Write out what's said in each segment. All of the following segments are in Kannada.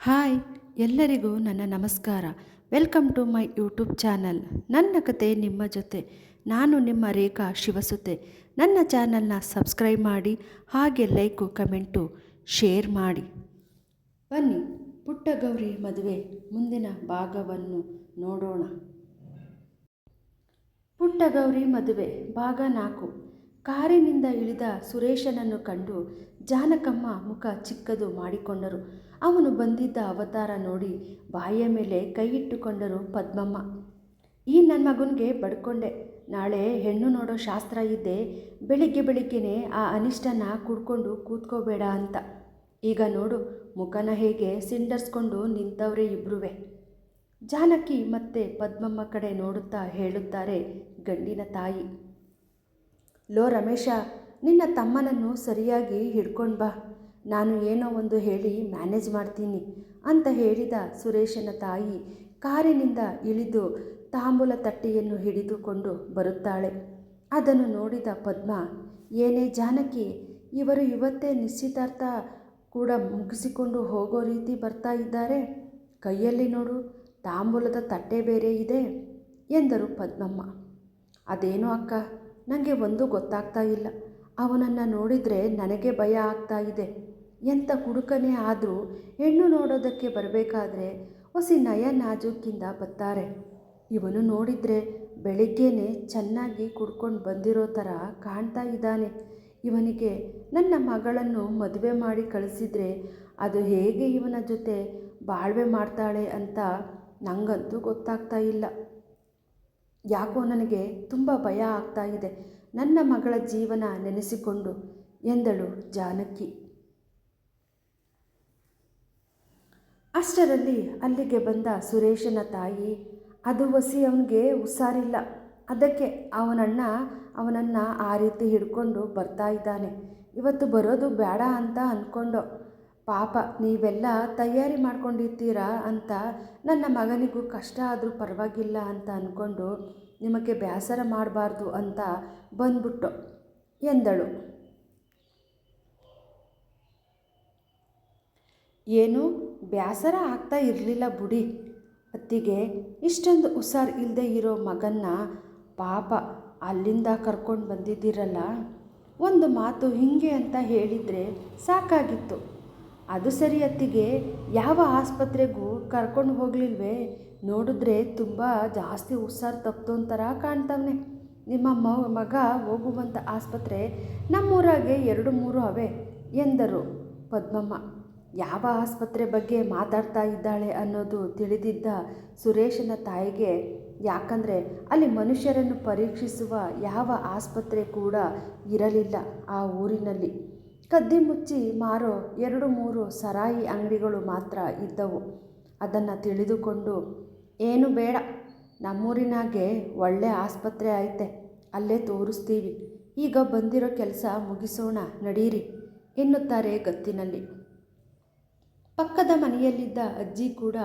ಹಾಯ್, ಎಲ್ಲರಿಗೂ ನನ್ನ ನಮಸ್ಕಾರ. Welcome to my YouTube channel. ನನ್ನ ಕತೆ ನಿಮ್ಮ ಜೊತೆ. ನಾನು ನಿಮ್ಮ ರೇಖಾ ಶಿವಸುತೆ. ನನ್ನ ಚಾನಲ್ನ ಸಬ್ಸ್ಕ್ರೈಬ್ ಮಾಡಿ, ಹಾಗೆ ಲೈಕು, ಕಮೆಂಟು, ಶೇರ್ ಮಾಡಿ. ಬನ್ನಿ ಪುಟ್ಟ ಗೌರಿ ಮದುವೆ ಮುಂದಿನ ಭಾಗವನ್ನು ನೋಡೋಣ. ಪುಟ್ಟ ಗೌರಿ ಮದುವೆ, ಭಾಗ ನಾಲ್ಕು. ಕಾರಿನಿಂದ ಇಳಿದ ಸುರೇಶನನ್ನು ಕಂಡು ಜಾನಕಮ್ಮ ಮುಖ ಚಿಕ್ಕದು ಮಾಡಿಕೊಂಡರು. ಅವನು ಬಂದಿದ್ದ ಅವತಾರ ನೋಡಿ ಬಾಯಿಯ ಮೇಲೆ ಕೈ ಇಟ್ಟುಕೊಂಡರು ಪದ್ಮಮ್ಮ. ಈ ನನ್ನ ಮಗನಿಗೆ ಬಡ್ಕೊಂಡೆ. ನಾಳೆ ಹೆಣ್ಣು ನೋಡೋ ಶಾಸ್ತ್ರ ಇದ್ದೆ ಬೆಳಿಗ್ಗೆ ಬೆಳಿಗ್ಗೆನೆ ಆ ಅನಿಷ್ಟನ ಕುಡ್ಕೊಂಡು ಕೂತ್ಕೋಬೇಡ ಅಂತ. ಈಗ ನೋಡು, ಮುಖನ ಹೇಗೆ ಸಿಂಡರ್ಸ್ಕೊಂಡು ನಿಂತವ್ರೆ ಇಬ್ಬರುವೆ ಜಾನಕಿ ಮತ್ತೆ ಪದ್ಮಮ್ಮ ಕಡೆ ನೋಡುತ್ತಾ ಹೇಳುತ್ತಾರೆ ಗಂಡಿನ ತಾಯಿ. ಲೋ ರಮೇಶ ನಿನ್ನ ತಮ್ಮನನ್ನು ಸರಿಯಾಗಿ ಹಿಡ್ಕೊಂಡು ಬಾ. ನಾನು ಏನೋ ಒಂದು ಹೇಳಿ ಮ್ಯಾನೇಜ್ ಮಾಡ್ತೀನಿ ಅಂತ ಹೇಳಿದ ಸುರೇಶನ ತಾಯಿ ಕಾರಿನಿಂದ ಇಳಿದು ತಾಂಬೂಲ ತಟ್ಟೆಯನ್ನು ಹಿಡಿದುಕೊಂಡು ಬರುತ್ತಾಳೆ. ಅದನ್ನು ನೋಡಿದ ಪದ್ಮ, ಏನೇ ಜಾನಕಿ, ಇವರು ಇವತ್ತೇ ನಿಶ್ಚಿತಾರ್ಥ ಕೂಡ ಮುಗಿಸಿಕೊಂಡು ಹೋಗೋ ರೀತಿ ಬರ್ತಾ ಇದ್ದಾರೆ. ಕೈಯಲ್ಲಿ ನೋಡು, ತಾಂಬೂಲದ ತಟ್ಟೆ ಬೇರೆ ಇದೆ ಎಂದರು ಪದ್ಮಮ್ಮ. ಅದೇನೋ ಅಕ್ಕ ನನಗೆ ಒಂದು ಗೊತ್ತಾಗ್ತಾ ಇಲ್ಲ. ಅವನನ್ನು ನೋಡಿದರೆ ನನಗೆ ಭಯ ಆಗ್ತಾ ಇದೆ. ಎಂಥ ಕುಡುಕನೇ ಆದರೂ ಹೆಣ್ಣು ನೋಡೋದಕ್ಕೆ ಬರಬೇಕಾದ್ರೆ ಹೊಸಿ ನಯ ನಾಜೂಕಿಂದ ಬರ್ತಾರೆ. ಇವನು ನೋಡಿದರೆ ಬೆಳಿಗ್ಗೆನೆ ಚೆನ್ನಾಗಿ ಕುಡ್ಕೊಂಡು ಬಂದಿರೋ ಥರ ಕಾಣ್ತಾ ಇದ್ದಾನೆ. ಇವನಿಗೆ ನನ್ನ ಮಗಳನ್ನು ಮದುವೆ ಮಾಡಿ ಕಳಿಸಿದರೆ ಅದು ಹೇಗೆ ಇವನ ಜೊತೆ ಬಾಳ್ವೆ ಮಾಡ್ತಾಳೆ ಅಂತ ನನಗಂತೂ ಗೊತ್ತಾಗ್ತಾ ಇಲ್ಲ. ಯಾಕೋ ನನಗೆ ತುಂಬ ಭಯ ಆಗ್ತಾ ಇದೆ. ನನ್ನ ಮಗಳ ಜೀವನ ನೆನೆಸಿಕೊಂಡು ಎಂದಳು ಜಾನಕಿ. ಅಷ್ಟರಲ್ಲಿ ಅಲ್ಲಿಗೆ ಬಂದ ಸುರೇಶನ ತಾಯಿ, ಅದು ವಸಿ ಅವನಿಗೆ ಹುಷಾರಿಲ್ಲ. ಅದಕ್ಕೆ ಅವನಣ್ಣ ಅವನನ್ನು ಆ ರೀತಿ ಹಿಡ್ಕೊಂಡು ಬರ್ತಾ ಇದ್ದಾನೆ. ಇವತ್ತು ಬರೋದು ಬೇಡ ಅಂತ ಅಂದ್ಕೊಂಡು ಪಾಪ, ನೀವೆಲ್ಲ ತಯಾರಿ ಮಾಡ್ಕೊಂಡಿರ್ತೀರಾ ಅಂತ ನನ್ನ ಮಗನಿಗೂ ಕಷ್ಟ ಆದರೂ ಪರವಾಗಿಲ್ಲ ಅಂತ ಅಂದ್ಕೊಂಡು ನಿಮಗೆ ಬೇಸರ ಮಾಡಬಾರ್ದು ಅಂತ ಬಂದ್ಬಿಟ್ಟು ಎಂದಳು. ಏನು ಬೇಸರ ಆಗ್ತಾ ಇರಲಿಲ್ಲ ಬುಡಿ. ಅತ್ತಿಗೆ ಇಷ್ಟೊಂದು ಹುಷಾರು ಇಲ್ಲದೆ ಇರೋ ಮಗನ್ನ ಪಾಪ ಅಲ್ಲಿಂದ ಕರ್ಕೊಂಡು ಬಂದಿದ್ದೀರಲ್ಲ. ಒಂದು ಮಾತು ಹೀಗೆ ಅಂತ ಹೇಳಿದರೆ ಸಾಕಾಗಿತ್ತು. ಅದು ಸರಿ ಅತ್ತಿಗೆ, ಯಾವ ಆಸ್ಪತ್ರೆಗೂ ಕರ್ಕೊಂಡು ಹೋಗಲಿಲ್ವೇ? ನೋಡಿದ್ರೆ ತುಂಬ ಜಾಸ್ತಿ ಹುಷಾರು ತಪ್ಪು ಒಂಥರ ಕಾಣ್ತವನೆ. ನಿಮ್ಮ ಮ, ಮಗ ಹೋಗುವಂಥ ಆಸ್ಪತ್ರೆ ನಮ್ಮೂರಾಗೆ ಎರಡು ಮೂರು ಅವೆ ಎಂದರು. ಪದ್ಮಮ್ಮ, ಯಾವ ಆಸ್ಪತ್ರೆ ಬಗ್ಗೆ ಮಾತಾಡ್ತಾ ಇದ್ದಾಳೆ ಅನ್ನೋದು ತಿಳಿದಿದ್ದ ಸುರೇಶನ ತಾಯಿಗೆ ಯಾಕಂದರೆ ಅಲ್ಲಿ ಮನುಷ್ಯರನ್ನು ಪರೀಕ್ಷಿಸುವ ಯಾವ ಆಸ್ಪತ್ರೆ ಕೂಡ ಇರಲಿಲ್ಲ ಆ ಊರಿನಲ್ಲಿ. ಕದ್ದಿ ಮುಚ್ಚಿ ಮಾರೋ ಎರಡು ಮೂರು ಸರಾಯಿ ಅಂಗಡಿಗಳು ಮಾತ್ರ ಇದ್ದವು. ಅದನ್ನು ತಿಳಿದುಕೊಂಡು, ಏನು ಬೇಡ ನಮ್ಮೂರಿನಾಗೆ ಒಳ್ಳೆ ಆಸ್ಪತ್ರೆ ಐತೆ, ಅಲ್ಲೇ ತೋರಿಸ್ತೀವಿ. ಈಗ ಬಂದಿರೋ ಕೆಲಸ ಮುಗಿಸೋಣ, ನಡೀರಿ, ಎನ್ನುತ್ತಾರೆ ಗತ್ತಿನಲ್ಲಿ ಪಕ್ಕದ ಮನೆಯಲ್ಲಿದ್ದ ಅಜ್ಜಿ ಕೂಡ,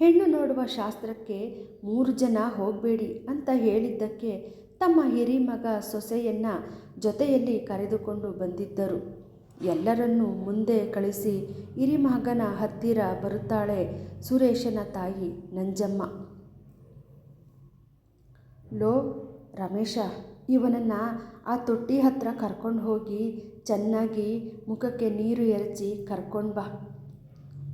ಹೆಣ್ಣು ನೋಡುವ ಶಾಸ್ತ್ರಕ್ಕೆ ಮೂರು ಜನ ಹೋಗಬೇಡಿ ಅಂತ ಹೇಳಿದ್ದಕ್ಕೆ ತಮ್ಮ ಹಿರಿಮಗ ಸೊಸೆಯನ್ನು ಜೊತೆಯಲ್ಲಿ ಕರೆದುಕೊಂಡು ಬಂದಿದ್ದರು. ಎಲ್ಲರನ್ನೂ ಮುಂದೆ ಕಳಿಸಿ, ಹಿರಿಮಗನ ಹತ್ತಿರ ಬರುತ್ತಾಳೆ ಸುರೇಶನ ತಾಯಿ ನಂಜಮ್ಮ. ಲೋ, ರಮೇಶ, ಇವನನ್ನು ಆ ತೊಟ್ಟಿ ಹತ್ರ ಕರ್ಕೊಂಡು ಹೋಗಿ ಚೆನ್ನಾಗಿ ಮುಖಕ್ಕೆ ನೀರು ಎರಚಿ ಕರ್ಕೊಂಡು ಬಾ.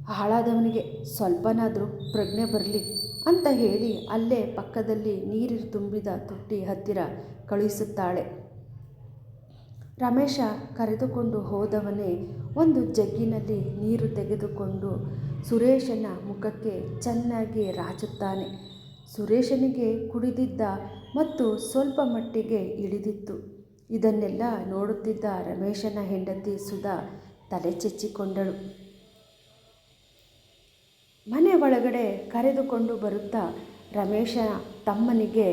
ಹಾಳಾದವನಿಗೆ ಸ್ವಲ್ಪನಾದರೂ ಪ್ರಜ್ಞೆ ಬರಲಿ ಅಂತ ಹೇಳಿ ಅಲ್ಲೇ ಪಕ್ಕದಲ್ಲಿ ನೀರು ತುಂಬಿದ ತೊಟ್ಟಿ ಹತ್ತಿರ ಕಳುಹಿಸುತ್ತಾಳೆ. ರಮೇಶ ಕರೆದುಕೊಂಡು ಹೋದವನೇ ಒಂದು ಜಗ್ಗಿನಲ್ಲಿ ನೀರು ತೆಗೆದುಕೊಂಡು ಸುರೇಶನ ಮುಖಕ್ಕೆ ಚೆನ್ನಾಗಿ ರಾಚುತ್ತಾನೆ. ಸುರೇಶನಿಗೆ ಕುಡಿದಿದ್ದ ಮತ್ತು ಸ್ವಲ್ಪ ಮಟ್ಟಿಗೆ ಇಳಿದಿತ್ತು. ಇದನ್ನೆಲ್ಲ ನೋಡುತ್ತಿದ್ದ ರಮೇಶನ ಹೆಂಡತಿ ಸುಧಾ ತಲೆ ಚೆಚ್ಚಿಕೊಂಡಳು. ಮನೆ ಒಳಗಡೆ ಕರೆದುಕೊಂಡು ಬರುತ್ತಾ ರಮೇಶ ತಮ್ಮನಿಗೆ,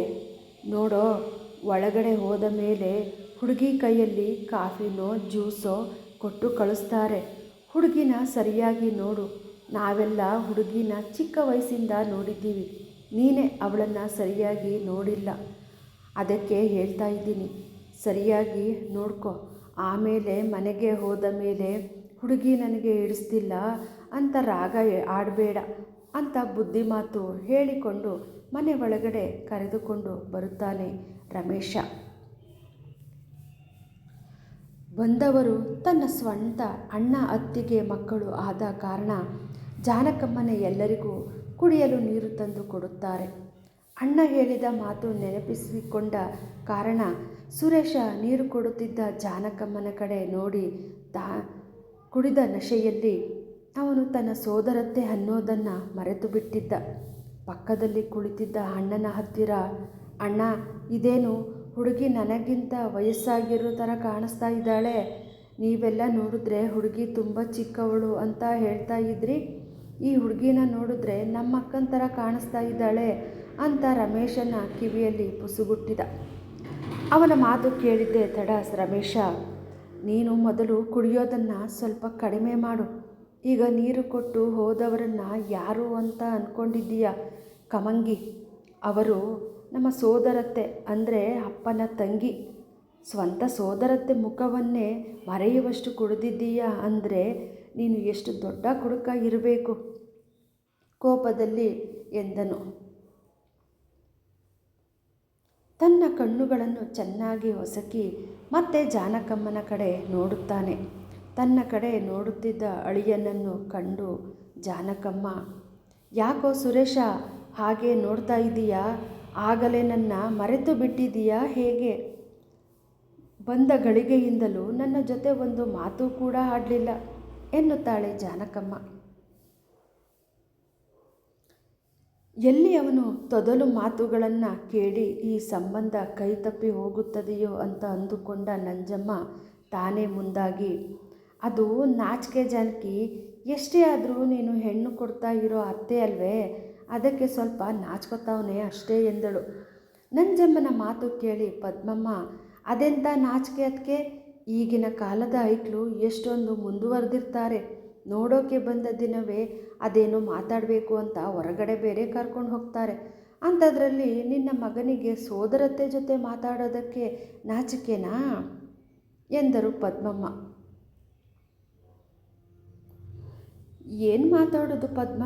ನೋಡೋ, ಒಳಗಡೆ ಹೋದ ಮೇಲೆ ಹುಡುಗಿ ಕೈಯಲ್ಲಿ ಕಾಫಿನೋ, ಜ್ಯೂಸೋ ಕೊಟ್ಟು ಕಳಿಸ್ತಾರೆ. ಹುಡುಗಿನ ಸರಿಯಾಗಿ ನೋಡು. ನಾವೆಲ್ಲ ಹುಡುಗಿನ ಚಿಕ್ಕ ವಯಸ್ಸಿಂದ ನೋಡಿದ್ದೀವಿ. ನೀನೇ ಅವಳನ್ನು ಸರಿಯಾಗಿ ನೋಡಿಲ್ಲ. ಅದಕ್ಕೆ ಹೇಳ್ತಾ ಇದ್ದೀನಿ, ಸರಿಯಾಗಿ ನೋಡ್ಕೊ. ಆಮೇಲೆ ಮನೆಗೆ ಹೋದ ಮೇಲೆ ಹುಡುಗಿ ನನಗೆ ಇಡಿಸ್ತಿಲ್ಲ, ಅಂತ ರಾಗ ಆಡಬೇಡ ಅಂತ ಬುದ್ಧಿಮಾತು ಹೇಳಿಕೊಂಡು ಮನೆ ಒಳಗಡೆ ಕರೆದುಕೊಂಡು ಬರುತ್ತಾನೆ ರಮೇಶ. ಬಂದವರು ತನ್ನ ಸ್ವಂತ ಅಣ್ಣ ಅತ್ತಿಗೆ ಮಕ್ಕಳು ಆದ ಕಾರಣ ಜಾನಕಮ್ಮನೆ ಎಲ್ಲರಿಗೂ ಕುಡಿಯಲು ನೀರು ತಂದು ಕೊಡುತ್ತಾರೆ. ಅಣ್ಣ ಹೇಳಿದ ಮಾತು ನೆನಪಿಸಿಕೊಂಡ ಕಾರಣ, ಸುರೇಶ ನೀರು ಕೊಡುತ್ತಿದ್ದ ಜಾನಕಮ್ಮನ ಕಡೆ ನೋಡಿ ತಾ, ಕುಡಿದ ನಶೆಯಲ್ಲಿ ಅವನು ತನ್ನ ಸೋದರತ್ತೆ ಅನ್ನೋದನ್ನು ಮರೆತು ಬಿಟ್ಟಿದ್ದ ಪಕ್ಕದಲ್ಲಿ ಕುಳಿತಿದ್ದ ಅಣ್ಣನ ಹತ್ತಿರ, ಅಣ್ಣ, ಇದೇನು ಹುಡುಗಿ ನನಗಿಂತ ವಯಸ್ಸಾಗಿರೋ ಥರ ಕಾಣಿಸ್ತಾ ಇದ್ದಾಳೆ? ನೀವೆಲ್ಲ ನೋಡಿದ್ರೆ ಹುಡುಗಿ ತುಂಬ ಚಿಕ್ಕವಳು ಅಂತ ಹೇಳ್ತಾ ಇದ್ರಿ? ಈ ಹುಡುಗಿನ ನೋಡಿದ್ರೆ ನಮ್ಮ ಅಕ್ಕನ ಥರ ಕಾಣಿಸ್ತಾ ಇದ್ದಾಳೆ ಅಂತ ರಮೇಶನ ಕಿವಿಯಲ್ಲಿ ಪುಸುಗುಟ್ಟಿದ. ಅವನ ಮಾತು ಕೇಳಿದ್ದೆ ತಡ ರಮೇಶ, ನೀನು ಮೊದಲು ಕುಡಿಯೋದನ್ನು ಸ್ವಲ್ಪ ಕಡಿಮೆ ಮಾಡು. ಈಗ ನೀರು ಕೊಟ್ಟು ಹೋದವರನ್ನು ಯಾರು ಅಂತ ಅಂದ್ಕೊಂಡಿದ್ದೀಯ ಕಮಂಗಿ, ಅವರು ನಮ್ಮ ಸೋದರತ್ತೆ ಅಂದರೆ ಅಪ್ಪನ ತಂಗಿ. ಸ್ವಂತ ಸೋದರತ್ತೆ ಮುಖವನ್ನೇ ಮರೆಯುವಷ್ಟು ಕುಡಿದಿದ್ದೀಯಾ ಅಂದರೆ ನೀನು ಎಷ್ಟು ದೊಡ್ಡ ಕುಡುಕ ಇರಬೇಕು ಕೋಪದಲ್ಲಿ ಎಂದನು. ತನ್ನ ಕಣ್ಣುಗಳನ್ನು ಚೆನ್ನಾಗಿ ಒಸಕಿ ಮತ್ತೆ ಜಾನಕಮ್ಮನ ಕಡೆ ನೋಡುತ್ತಾನೆ. ತನ್ನ ಕಡೆ ನೋಡುತ್ತಿದ್ದ ಅಳಿಯನನ್ನು ಕಂಡು ಜಾನಕಮ್ಮ, ಯಾಕೋ ಸುರೇಶ, ಹಾಗೆ ನೋಡ್ತಾ ಇದ್ದೀಯಾ? ಆಗಲೇ ನನ್ನ ಮರೆತು ಬಿಟ್ಟಿದೀಯಾ ಹೇಗೆ? ಬಂದ ಗಳಿಗೆಯಿಂದಲೂ ನನ್ನ ಜೊತೆ ಒಂದು ಮಾತು ಕೂಡ ಆಡಲಿಲ್ಲ. ಎನ್ನುತ್ತಾಳೆ ಜಾನಕಮ್ಮ. ಎಲ್ಲಿ ಅವನು ತೊದಲು ಮಾತುಗಳನ್ನು ಕೇಳಿ ಈ ಸಂಬಂಧ ಕೈತಪ್ಪಿ ಹೋಗುತ್ತದೆಯೋ ಅಂತ ಅಂದುಕೊಂಡ ನಂಜಮ್ಮ ತಾನೇ ಮುಂದಾಗಿ, ಅದು ನಾಚಿಕೆ ಜಾನಕಿ, ಎಷ್ಟೇ ಆದರೂ ನೀನು ಹೆಣ್ಣು ಕೊಡ್ತಾ ಇರೋ ಅತ್ತೆ ಅಲ್ವೇ, ಅದಕ್ಕೆ ಸ್ವಲ್ಪ ನಾಚ್ಕೊತಾವನೆ ಅಷ್ಟೇ ಎಂದಳು. ನಂಜಮ್ಮನ ಮಾತು ಕೇಳಿ ಪದ್ಮಮ್ಮ ಅದೆಂಥ ನಾಚಿಕೆ ಅದಕ್ಕೆ ಈಗಿನ ಕಾಲದ ಐಕ್ಳು ಎಷ್ಟೊಂದು ಮುಂದುವರೆದಿರ್ತಾರೆ. ನೋಡೋಕೆ ಬಂದ ದಿನವೇ ಅದೇನೋ ಮಾತಾಡಬೇಕು ಅಂತ ಹೊರಗಡೆ ಬೇರೆ ಕರ್ಕೊಂಡು ಹೋಗ್ತಾರೆ. ಅಂಥದ್ರಲ್ಲಿ ನಿನ್ನ ಮಗನಿಗೆ ಸೋದರತೆ ಜೊತೆ ಮಾತಾಡೋದಕ್ಕೆ ನಾಚಿಕೆನಾ? ಎಂದರು ಪದ್ಮಮ್ಮ. ಏನು ಮಾತಾಡೋದು ಪದ್ಮ?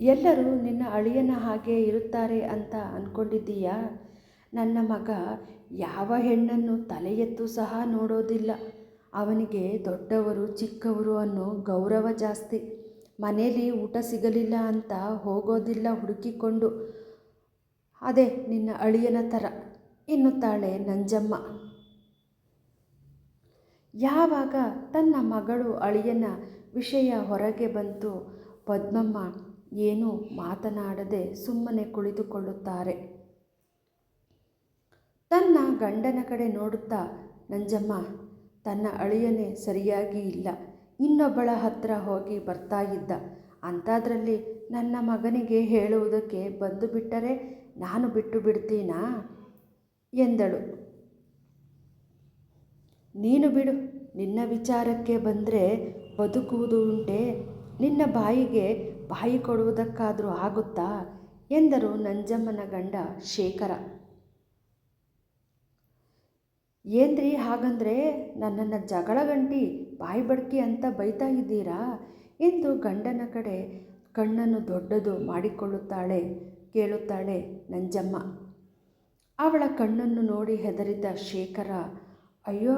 ಎಲ್ಲರೂ ನಿನ್ನ ಅಳಿಯನ ಹಾಗೆ ಇರುತ್ತಾರೆ ಅಂತ ಅಂದ್ಕೊಂಡಿದ್ದೀಯಾ ನನ್ನ ಮಗ ಯಾವ ಹೆಣ್ಣನ್ನು ತಲೆ ಎತ್ತು ಸಹ ನೋಡೋದಿಲ್ಲ. ಅವನಿಗೆ ದೊಡ್ಡವರು ಚಿಕ್ಕವರು ಅನ್ನೋ ಗೌರವ ಜಾಸ್ತಿ. ಮನೇಲಿ ಊಟ ಸಿಗಲಿಲ್ಲ ಅಂತ ಹೋಗೋದಿಲ್ಲ ಹುಡುಕಿಕೊಂಡು. ಅದೇ ನಿನ್ನ ಅಳಿಯನ ಥರ, ಎನ್ನುತ್ತಾಳೆ ನಂಜಮ್ಮ. ಯಾವಾಗ ತನ್ನ ಮಗಳು ಅಳಿಯನ ವಿಷಯ ಹೊರಗೆ ಬಂತು, ಪದ್ಮಮ್ಮ ಏನೂ ಮಾತನಾಡದೆ ಸುಮ್ಮನೆ ಕುಳಿತುಕೊಳ್ಳುತ್ತಾರೆ. ತನ್ನ ಗಂಡನ ಕಡೆ ನೋಡುತ್ತಾ, ನಂಜಮ್ಮ, ತನ್ನ ಅಳಿಯನೇ ಸರಿಯಾಗಿ ಇಲ್ಲ. ಇನ್ನೊಬ್ಬಳ ಹತ್ರ ಹೋಗಿ ಬರ್ತಾ ಇದ್ದ. ಅಂಥದ್ರಲ್ಲಿ ನನ್ನ ಮಗನಿಗೆ ಹೇಳುವುದಕ್ಕೆ ಬಂದು ಬಿಟ್ಟರೆ ನಾನು ಬಿಟ್ಟು ಬಿಡ್ತೀನಾ? ಎಂದಳು. ನೀನು ಬಿಡು. ನಿನ್ನ ವಿಚಾರಕ್ಕೆ ಬಂದರೆ ಬದುಕುವುದು ಉಂಟೆ. ನಿನ್ನ ಬಾಯಿಗೆ ಬಾಯಿ ಕೊಡುವುದಕ್ಕಾದರೂ ಆಗುತ್ತಾ? ಎಂದರು ನಂಜಮ್ಮನ ಗಂಡ ಶೇಖರ. ಏನ್ರಿ ಹಾಗಂದ್ರೆ ನನ್ನನ್ನು ಜಗಳ ಗಂಟಿ ಬಾಯಿ ಬಡ್ಕಿ ಅಂತ ಬೈತಾ ಇದ್ದೀರಾ? ಎಂದು ಗಂಡನ ಕಡೆ ಕಣ್ಣನ್ನು ದೊಡ್ಡದು ಮಾಡಿಕೊಳ್ಳುತ್ತಾಳೆ, ಕೇಳುತ್ತಾಳೆ ನಂಜಮ್ಮ. ಅವಳ ಕಣ್ಣನ್ನು ನೋಡಿ ಹೆದರಿದ ಶೇಖರ, ಅಯ್ಯೋ,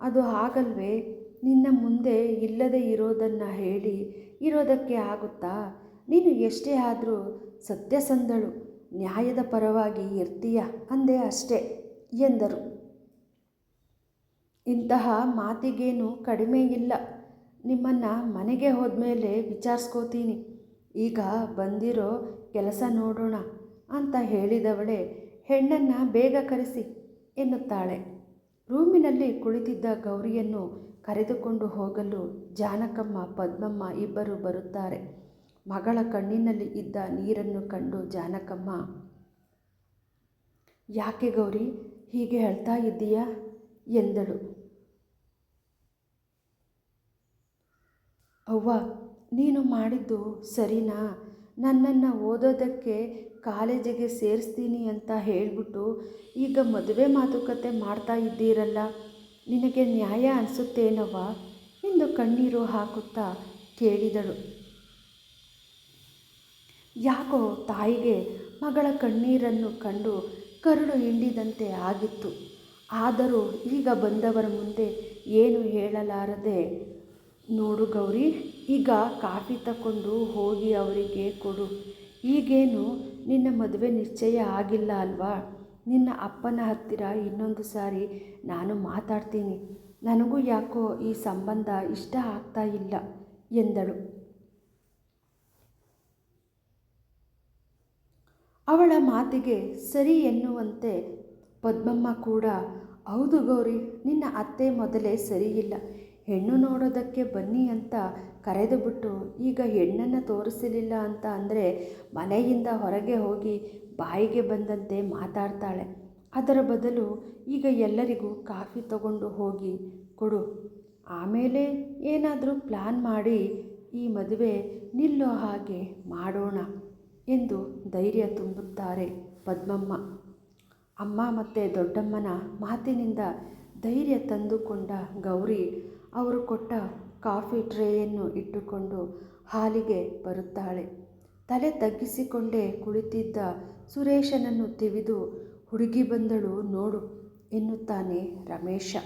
ಅದು ಹಾಗಲ್ವೇ? ನಿನ್ನ ಮುಂದೆ ಇಲ್ಲದೆ ಇರೋದನ್ನು ಹೇಳಿ ಇರೋದಕ್ಕೆ ಆಗುತ್ತಾ? ನೀನು ಎಷ್ಟೇ ಆದರೂ ಸತ್ಯಸಂಧಳು ನ್ಯಾಯದ ಪರವಾಗಿ ಇರ್ತೀಯ ಅಂದೆ ಅಷ್ಟೇ ಎಂದರು. ಇಂತಹ ಮಾತಿಗೇನು ಕಡಿಮೆ ಇಲ್ಲ. ನಿಮ್ಮನ್ನು ಮನೆಗೆ ಹೋದ್ಮೇಲೆ ವಿಚಾರಿಸ್ಕೋತೀನಿ. ಈಗ ಬಂದಿರೋ ಕೆಲಸ ನೋಡೋಣ ಅಂತ ಹೇಳಿದವಳೆ, ಹೆಣ್ಣನ್ನು ಬೇಗ ಕರೆಸಿ, ಎನ್ನುತ್ತಾಳೆ. ರೂಮಿನಲ್ಲಿ ಕುಳಿತಿದ್ದ ಗೌರಿಯನ್ನು ಕರೆದುಕೊಂಡು ಹೋಗಲು ಜಾನಕಮ್ಮ, ಪದ್ಮಮ್ಮ ಇಬ್ಬರು ಬರುತ್ತಾರೆ. ಮಗಳ ಕಣ್ಣಿನಲ್ಲಿ ಇದ್ದ ನೀರನ್ನು ಕಂಡು ಜಾನಕಮ್ಮ, ಯಾಕೆ ಗೌರಿ, ಹೀಗೆ ಹೇಳ್ತಾ ಇದ್ದೀಯಾ? ಎಂದಳು. ಅವ್ವ, ನೀನು ಮಾಡಿದ್ದು ಸರಿನಾ? ನನ್ನನ್ನು ಓದೋದಕ್ಕೆ ಕಾಲೇಜಿಗೆ ಸೇರಿಸ್ತೀನಿ ಅಂತ ಹೇಳಿಬಿಟ್ಟು ಈಗ ಮದುವೆ ಮಾತುಕತೆ ಮಾಡ್ತಾ ಇದ್ದೀರಲ್ಲ, ನಿನಗೆ ನ್ಯಾಯ ಅನಿಸುತ್ತೇನವ್ವ? ಎಂದು ಕಣ್ಣೀರು ಹಾಕುತ್ತಾ ಕೇಳಿದಳು. ಯಾಕೋ ತಾಯಿಗೆ ಮಗಳ ಕಣ್ಣೀರನ್ನು ಕಂಡು ಕರುಳು ಹಿಂಡಿದಂತೆ ಆಗಿತ್ತು. ಆದರೂ ಈಗ ಬಂದವರ ಮುಂದೆ ಏನು ಹೇಳಲಾರದೆ ನೋಡು ಗೌರಿ, ಈಗ ಕಾಫಿ ತಕೊಂಡು ಹೋಗಿ ಅವರಿಗೆ ಕೊಡು. ಈಗೇನು ನಿನ್ನ ಮದುವೆ ನಿಶ್ಚಯ ಆಗಿಲ್ಲ ಅಲ್ವಾ? ನಿನ್ನ ಅಪ್ಪನ ಹತ್ತಿರ ಇನ್ನೊಂದು ಸಾರಿ ನಾನು ಮಾತಾಡ್ತೀನಿ. ನನಗೂ ಯಾಕೋ ಈ ಸಂಬಂಧ ಇಷ್ಟ ಆಗ್ತಾ ಇಲ್ಲ, ಎಂದಳು. ಅವಳ ಮಾತಿಗೆ ಸರಿ ಎನ್ನುವಂತೆ ಪದ್ಮಮ್ಮ ಕೂಡ, ಹೌದು ಗೌರಿ, ನಿನ್ನ ಅತ್ತೆ ಮೊದಲೇ ಸರಿಯಿಲ್ಲ. ಹೆಣ್ಣು ನೋಡೋದಕ್ಕೆ ಬನ್ನಿ ಅಂತ ಕರೆದುಬಿಟ್ಟು, ಈಗ ಹೆಣ್ಣನ್ನು ತೋರಿಸಲಿಲ್ಲ ಅಂತ ಅಂದರೆ ಮನೆಯಿಂದ ಹೊರಗೆ ಹೋಗಿ ಬಾಯಿಗೆ ಬಂದಂತೆ ಮಾತಾಡ್ತಾಳೆ. ಅದರ ಬದಲು ಈಗ ಎಲ್ಲರಿಗೂ ಕಾಫಿ ತಗೊಂಡು ಹೋಗಿ ಕೊಡು. ಆಮೇಲೆ ಏನಾದರೂ ಪ್ಲ್ಯಾನ್ ಮಾಡಿ ಈ ಮದುವೆ ನಿಲ್ಲೋ ಹಾಗೆ ಮಾಡೋಣ ಎಂದು ಧೈರ್ಯ ತುಂಬುತ್ತಾರೆ ಪದ್ಮಮ್ಮ. ಅಮ್ಮ ಮತ್ತು ದೊಡ್ಡಮ್ಮನ ಮಾತಿನಿಂದ ಧೈರ್ಯ ತಂದುಕೊಂಡ ಗೌರಿ ಅವರು ಕೊಟ್ಟ ಕಾಫಿ ಟ್ರೇಯನ್ನು ಇಟ್ಟುಕೊಂಡು ಹಾಲಿಗೆ ಬರುತ್ತಾಳೆ. ತಲೆ ತಗ್ಗಿಸಿಕೊಂಡೇ ಕುಳಿತಿದ್ದ ಸುರೇಶನನ್ನು ತಿವಿದು ಹುಡುಗಿ ಬಂದಳು, ನೋಡು, ಎನ್ನುತ್ತಾನೆ ರಮೇಶ.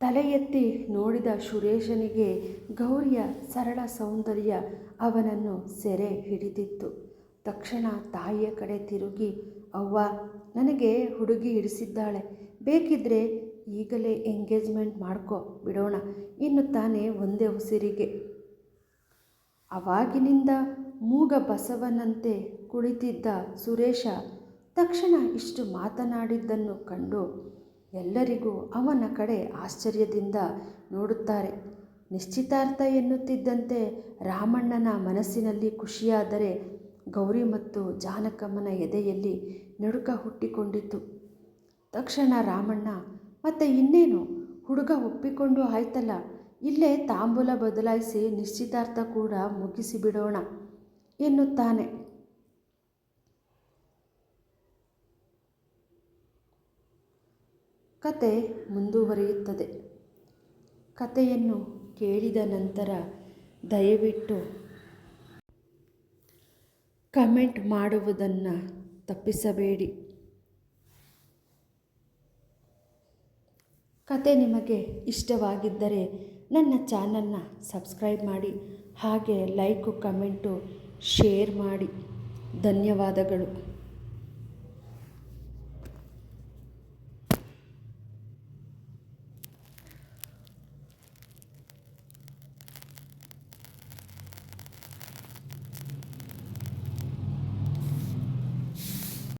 ತಲೆ ಎತ್ತಿ ನೋಡಿದ ಸುರೇಶನಿಗೆ ಗೌರಿಯ ಸರಳ ಸೌಂದರ್ಯ ಅವನನ್ನು ಸೆರೆ ಹಿಡಿದಿತ್ತು. ತಕ್ಷಣ ತಾಯಿಯ ಕಡೆ ತಿರುಗಿ, ಅವ್ವ, ನನಗೆ ಹುಡುಗಿ ಹಿಡಿಸಿದ್ದಾಳೆ. ಬೇಕಿದ್ರೆ ಈಗಲೇ ಎಂಗೇಜ್ಮೆಂಟ್ ಮಾಡ್ಕೊ, ಬಿಡೋಣ. ಎನ್ನುತ್ತಾನೆ ಒಂದೇ ಉಸಿರಿಗೆ. ಅವಾಗಿನಿಂದ ಮೂಗ ಬಸವನಂತೆ ಕುಳಿತಿದ್ದ ಸುರೇಶ ತಕ್ಷಣ ಇಷ್ಟು ಮಾತನಾಡಿದ್ದನ್ನು ಕಂಡು ಎಲ್ಲರಿಗೂ ಅವನ ಕಡೆ ಆಶ್ಚರ್ಯದಿಂದ ನೋಡುತ್ತಾರೆ. ನಿಶ್ಚಿತಾರ್ಥ ಎನ್ನುತ್ತಿದ್ದಂತೆ ರಾಮಣ್ಣನ ಮನಸ್ಸಿನಲ್ಲಿ ಖುಷಿಯಾದರೆ ಗೌರಿ ಮತ್ತು ಜಾನಕಮ್ಮನ ಎದೆಯಲ್ಲಿ ನಡುಕ ಹುಟ್ಟಿಕೊಂಡಿತು ತಕ್ಷಣ ರಾಮಣ್ಣ ಮತ್ತೆ ಇನ್ನೇನು? ಹುಡುಗ ಒಪ್ಪಿಕೊಂಡು ಆಯ್ತಲ್ಲ, ಇಲ್ಲೇ ತಾಂಬೂಲ ಬದಲಾಯಿಸಿ ನಿಶ್ಚಿತಾರ್ಥ ಕೂಡ ಮುಗಿಸಿಬಿಡೋಣ ಎನ್ನುತ್ತಾನೆ. ಕತೆ ಮುಂದುವರಿಯುತ್ತದೆ. ಕತೆಯನ್ನು ಕೇಳಿದ ನಂತರ ದಯವಿಟ್ಟು ಕಮೆಂಟ್ ಮಾಡುವುದನ್ನು ತಪ್ಪಿಸಬೇಡಿ. ಕತೆ ನಿಮಗೆ ಇಷ್ಟವಾಗಿದ್ದರೆ ನನ್ನ ಚಾನಲ್ನ ಸಬ್ಸ್ಕ್ರೈಬ್ ಮಾಡಿ ಹಾಗೆ ಲೈಕು ಕಮೆಂಟು ಶೇರ್ ಮಾಡಿ. ಧನ್ಯವಾದಗಳು.